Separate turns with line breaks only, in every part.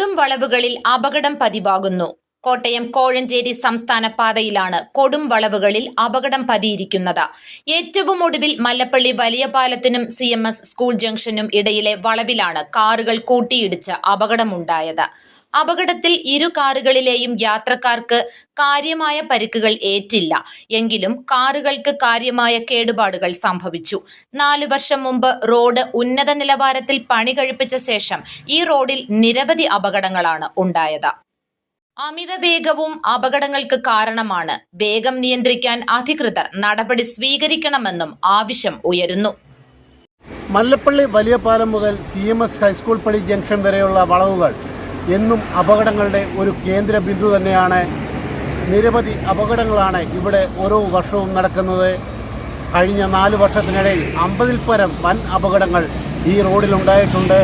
വളവുകളിൽ അപകടം പതിവാകുന്നു. കോട്ടയം കോഴഞ്ചേരി സംസ്ഥാന പാതയിലാണ് കൊടും വളവുകളിൽ അപകടം പതിയിരിക്കുന്നത്. ഏറ്റവും ഒടുവിൽ മല്ലപ്പള്ളി വലിയ പാലത്തിനും സി സ്കൂൾ ജംഗ്ഷനും ഇടയിലെ വളവിലാണ് കാറുകൾ കൂട്ടിയിടിച്ച് അപകടമുണ്ടായത്. അപകടത്തിൽ ഇരു കാറുകളിലെയും യാത്രക്കാർക്ക് കാര്യമായ പരിക്കുകൾ ഏറ്റില്ല. എങ്കിലും കാറുകൾക്ക് കാര്യമായ കേടുപാടുകൾ സംഭവിച്ചു. നാല് വർഷം മുമ്പ് റോഡ് ഉന്നത നിലവാരത്തിൽ പണി കഴിപ്പിച്ച ശേഷം ഈ റോഡിൽ നിരവധി അപകടങ്ങളാണ് ഉണ്ടായത്. അമിത വേഗവും അപകടങ്ങൾക്ക് കാരണമാണ് വേഗം നിയന്ത്രിക്കാൻ അധികൃതർ നടപടി സ്വീകരിക്കണമെന്നും ആവശ്യം ഉയരുന്നു.
മല്ലപ്പള്ളി വലിയ പാലം മുതൽ C M S high school പടി ജംഗ്ഷൻ വരെയുള്ള വളവുകൾ എന്നും അപകടങ്ങളുടെ ഒരു കേന്ദ്ര ബിന്ദു തന്നെയാണ്. നിരവധി അപകടങ്ങളാണ് ഇവിടെ ഓരോ വർഷവും നടക്കുന്നത്. കഴിഞ്ഞ നാല് വർഷത്തിനിടയിൽ അമ്പതിൽ പരം വൻ അപകടങ്ങൾ ഈ റോഡിൽ ഉണ്ടായിട്ടുണ്ട്.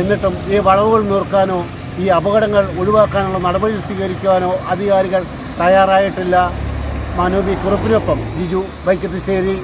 എന്നിട്ടും ഈ വളവുകൾ നിർക്കാനോ ഈ അപകടങ്ങൾ ഒഴിവാക്കാനുള്ള നടപടി സ്വീകരിക്കുവാനോ അധികാരികൾ തയ്യാറായിട്ടില്ല. മനോബി കുറുപ്പിനൊപ്പം ജിജു വൈക്കത്തുശ്ശേരി.